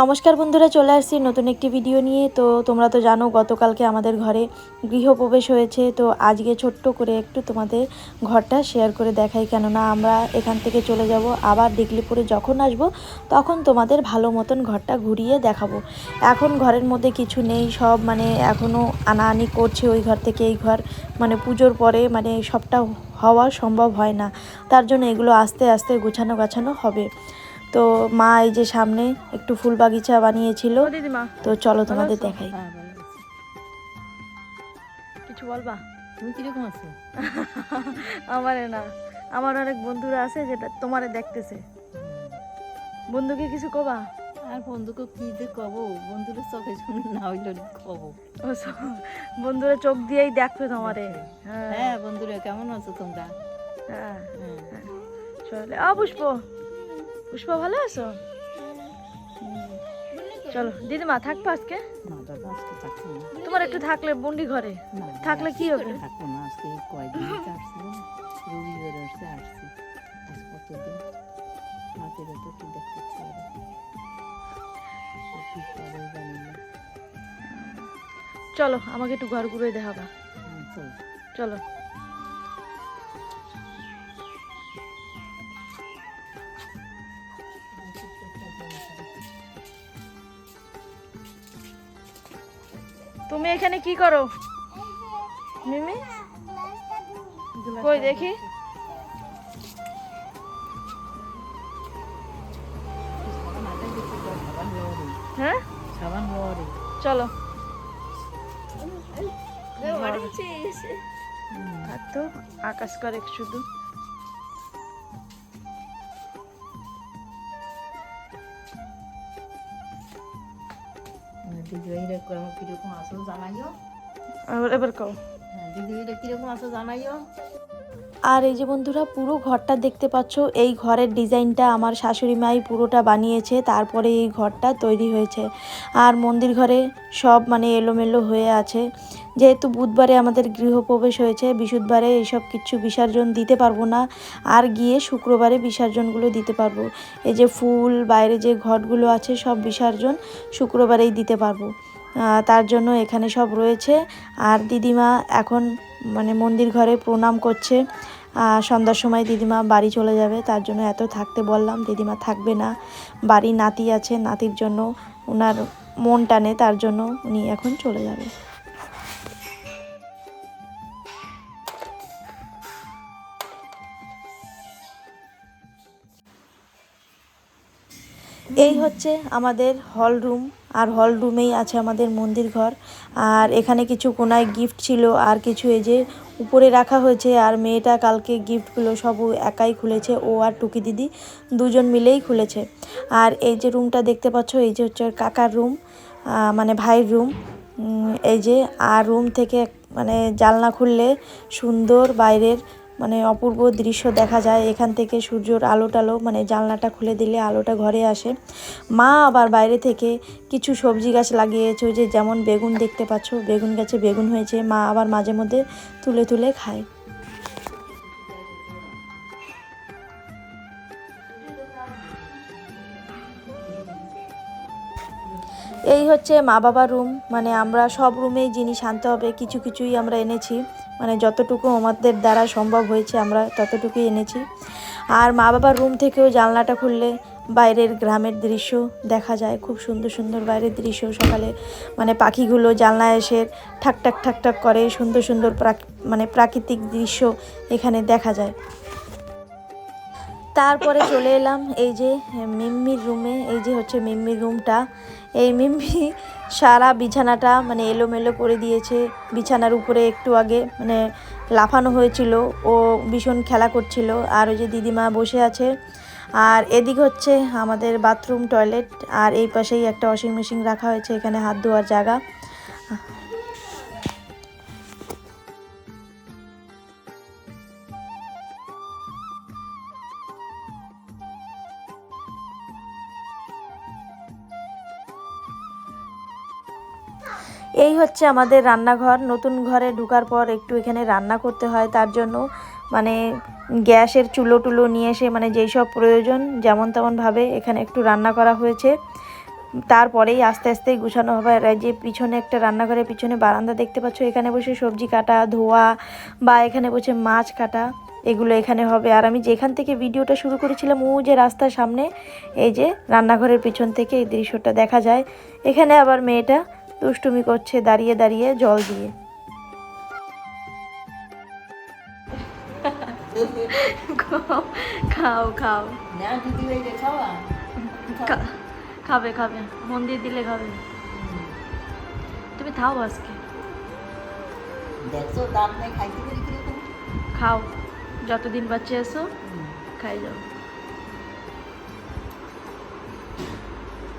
নমস্কার বন্ধুরা, চলে আসছি নতুন একটি ভিডিও নিয়ে। তো তোমরা তো জানো, গতকালকে আমাদের ঘরে গৃহপ্রবেশ হয়েছে। তো আজকে ছোট্ট করে একটু তোমাদের ঘরটা শেয়ার করে দেখাই। কেননা আমরা এখান থেকে চলে যাব, আবার ডিগলিপুরে যখন আসব, তখন তোমাদের ভালো মতন ঘরটা ঘুরিয়ে দেখাবো। এখন ঘরের মধ্যে কিছু নেই, সব মানে এখনও আনাআনি করছে ওই ঘর থেকে এই ঘর। মানে পুজোর পরে মানে সবটা হওয়া সম্ভব হয় না। তার জন্য এগুলো আস্তে আস্তে গুছানো গাছানো হবে। তো মা এই যে সামনে একটু ফুল বাগিচা বানিয়েছিল। দিদিমা। তো চলো তোমাদের দেখাই। হ্যাঁ। কিছু বলবা? তুমি কীরকম আছো? আমারে না আমার অনেক বন্ধুরা আছে যেটা তোমারে দেখতেছে। বন্ধুকে কিছু কবা? আর বন্ধুকে কি যে কব? বন্ধুরা চোখে শুনে না হইলে কব? বন্ধুরা চোখ দিয়েই দেখবে তোমারে। হ্যাঁ। হ্যাঁ বন্ধুরা কেমন আছো তোমরা? হ্যাঁ। হ্যাঁ। চলে আ পুষ্প ভালো আছো? চলো দিদিমা থাকব আজকে তোমার একটু থাকলে বন্ডি ঘরে। থাকলে কি হবে? থাকব না আজকে এই আসছিলাম রবিবার আসছে আসছি। আজ কতদিন? হাতের তো কি দেখতে ইচ্ছে করে। কি করে জানি না। চলো আমাকে একটু ঘর ঘুরে দেখাবা। হুম, চল। তুমি এখানে কি করো? মিমি? কই দেখি। হ্যাঁ? চলো। আর তো আকাশ করে শুধু। দিদি ভাইরা কীরকম আসো জানাইও? এবার কও। হ্যাঁ দিদি ভাইরা কীরকম আসো জানাইও? আর এই যে বন্ধুরা, পুরো ঘরটা দেখতে পাচ্ছ। এই ঘরের ডিজাইনটা আমার শাশুড়ি মাই পুরোটা বানিয়েছে, তারপরে এই ঘরটা তৈরি হয়েছে। আর মন্দির ঘরে সব মানে এলোমেলো হয়ে আছে। যেহেতু বুধবারে আমাদের গৃহপ্রবেশ হয়েছে বিশুদ্ধবারে এইসব কিছু বিসর্জন দিতে পারব না, আর গিয়ে শুক্রবারে বিসর্জনগুলো দিতে পারব। এই যে ফুল, বাইরে যে ঘটগুলো আছে, সব বিসর্জন শুক্রবারেই দিতে পারব। তার জন্য এখানে সব রয়েছে। আর দিদিমা এখন মানে মন্দির ঘরে প্রণাম করছে। সন্ধ্যার সময় দিদিমা বাড়ি চলে যাবে, তার জন্য এত থাকতে বললাম, দিদিমা থাকবে না। বাড়ি নাতি আছে, নাতির জন্য ওনার মন টানে, তার জন্য উনি এখন চলে যাবে। এই হচ্ছে আমাদের হল রুম আর হল রুমেই আছে আমাদের মন্দির ঘর। আর এখানে কিছু কোনায় গিফট ছিল, আর কিছু এই যে উপরে রাখা হয়েছে, আর মেয়েটা কালকে গিফটগুলো সব একাই খুলেছে, ও আর টুকি দিদি দুজন মিলেই খুলেছে। আর এই যে রুমটা দেখতে পাচ্ছ, এই যে হচ্ছে কাকার রুম মানে ভাইয়ের রুম এই যে, আর রুম থেকে মানে জানলা খুললে সুন্দর বাইরের মানে অপূর্ব দৃশ্য দেখা যায়। এখান থেকে সূর্যর আলো টালো মানে জানলাটা খুলে দিলে আলোটা ঘরে আসে। মা আবার বাইরে থেকে কিছু সবজি গাছ লাগিয়েছে যে যেমন বেগুন দেখতে পাচ্ছ, বেগুন গাছে বেগুন হয়েছে, মা আবার মাঝে মধ্যে তুলে তুলে খায়। এই হচ্ছে মা বাবার রুম মানে আমরা সব রুমেই জিনিস আনতে হবে, কিছু কিছুই আমরা এনেছি। মানে যতটুকু আমাদের দ্বারা সম্ভব হয়েছে, আমরা ততটুকুই এনেছি। আর মা বাবার রুম থেকেও জানলাটা খুললে বাইরের গ্রামের দৃশ্য দেখা যায়, খুব সুন্দর সুন্দর বাইরের দৃশ্য। সকালে মানে পাখিগুলো জানলায় এসে ঠাক ঠাক ঠাক করে, সুন্দর সুন্দর মানে প্রাকৃতিক দৃশ্য এখানে দেখা যায়। তারপরে চলে এলাম এই যে মিম্মির রুমে এই যে হচ্ছে মিম্মির রুমটা এই মিম্মি সারা বিছানাটা মানে এলোমেলো করে দিয়েছে। বিছানার উপরে একটু আগে মানে লাফানো হয়েছিল। ও ভীষণ খেলা করছিল। আর ওই যে দিদিমা বসে আছে। আর এদিক হচ্ছে আমাদের বাথরুম টয়লেট। আর এই পাশেই একটা ওয়াশিং মেশিন রাখা হয়েছে। এখানে হাত ধোয়ার জায়গা। এই হচ্ছে আমাদের রান্নাঘর। নতুন ঘরে ঢুকার পর একটু এখানে রান্না করতে হয় তার জন্য। মানে গ্যাসের চুলো টুলো নিয়ে এসে মানে যেই সব প্রয়োজন যেমন তেমনভাবে এখানে একটু রান্না করা হয়েছে। তারপরেই আস্তে আস্তে গুছানো হবে। যে পিছনে একটা রান্নাঘরের পিছনে বারান্দা দেখতে পাচ্ছ, এখানে বসে সবজি কাটা, ধোয়া বা এখানে বসে মাছ কাটা, এগুলো এখানে হবে। আর আমি যেখান থেকে ভিডিওটা শুরু করেছিলাম, ও যে রাস্তার সামনে, এই যে রান্নাঘরের পিছন থেকে এই দৃশ্যটা দেখা যায়। এখানে আবার মেয়েটা দুষ্টুমি করছে দাঁড়িয়ে দাঁড়িয়ে জল দিয়ে। খাও খাও খাবে খাবে। মন্দির দিলে খাবে। তুমি খাও আজকে। খাও। যতদিন বাচ্চা এসো খাই যাও।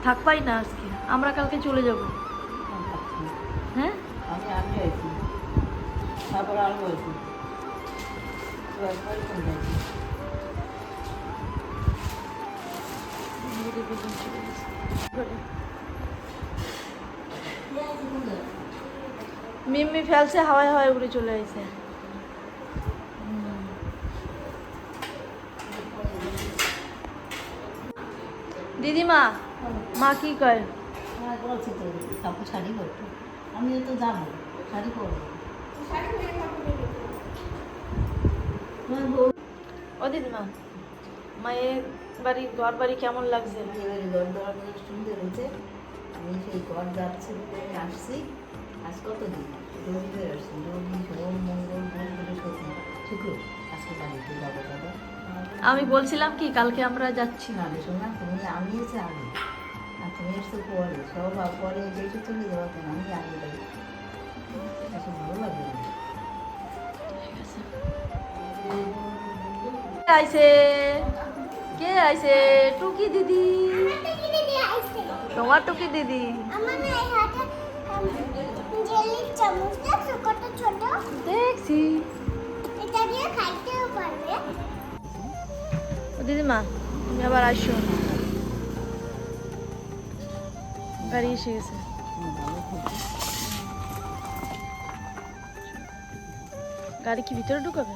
থাকবাই না আজকে। আমরা কালকে চলে যাব। তারপর আলু আছি মিম্মি ফেলছে হাওয়ায় হাওয়ায় উড়ে চলে আসে দিদিমা মা কি কয়? হ্যাঁ বলছি তো কাপড় শাড়ি পরতো। আমিও তো যাব শাড়ি পরবো। ও দিদিমা মায়ের বাড়ি ঘর বাড়ি কেমন লাগছে? ঘর দেওয়ার সুন্দর হয়েছে। আমি সেই ঘর যাচ্ছি আসছি। আজ কত রবিবার আসছি রবি সোম মঙ্গল বৃহস্পতি শুক্র। আজকে বাড়িতে যাব যাব। আমি বলছিলাম কি কালকে আমরা যাচ্ছি। না রে শোনা তুমি আমি এসে আগে। আর তুমি এসে পরে। সব পরে যেসে চলে যাওয়া কেন আমি আগে আইছে? কে আইছে? টুকি দিদি। তোমার টুকি দিদি। দেখছি। দিদিমা তুমি আবার আসো। গাড়ি এসে গেছে। গাড়ি কি ভিতরে ঢুকাবে?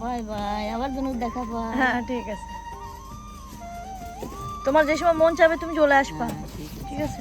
বাই বাই আবার জন্য দেখা পাই। হ্যাঁ ঠিক আছে। তোমার যে সময় মন চাবে তুমি চলে আসবা। হ্যাঁ। ঠিক আছে?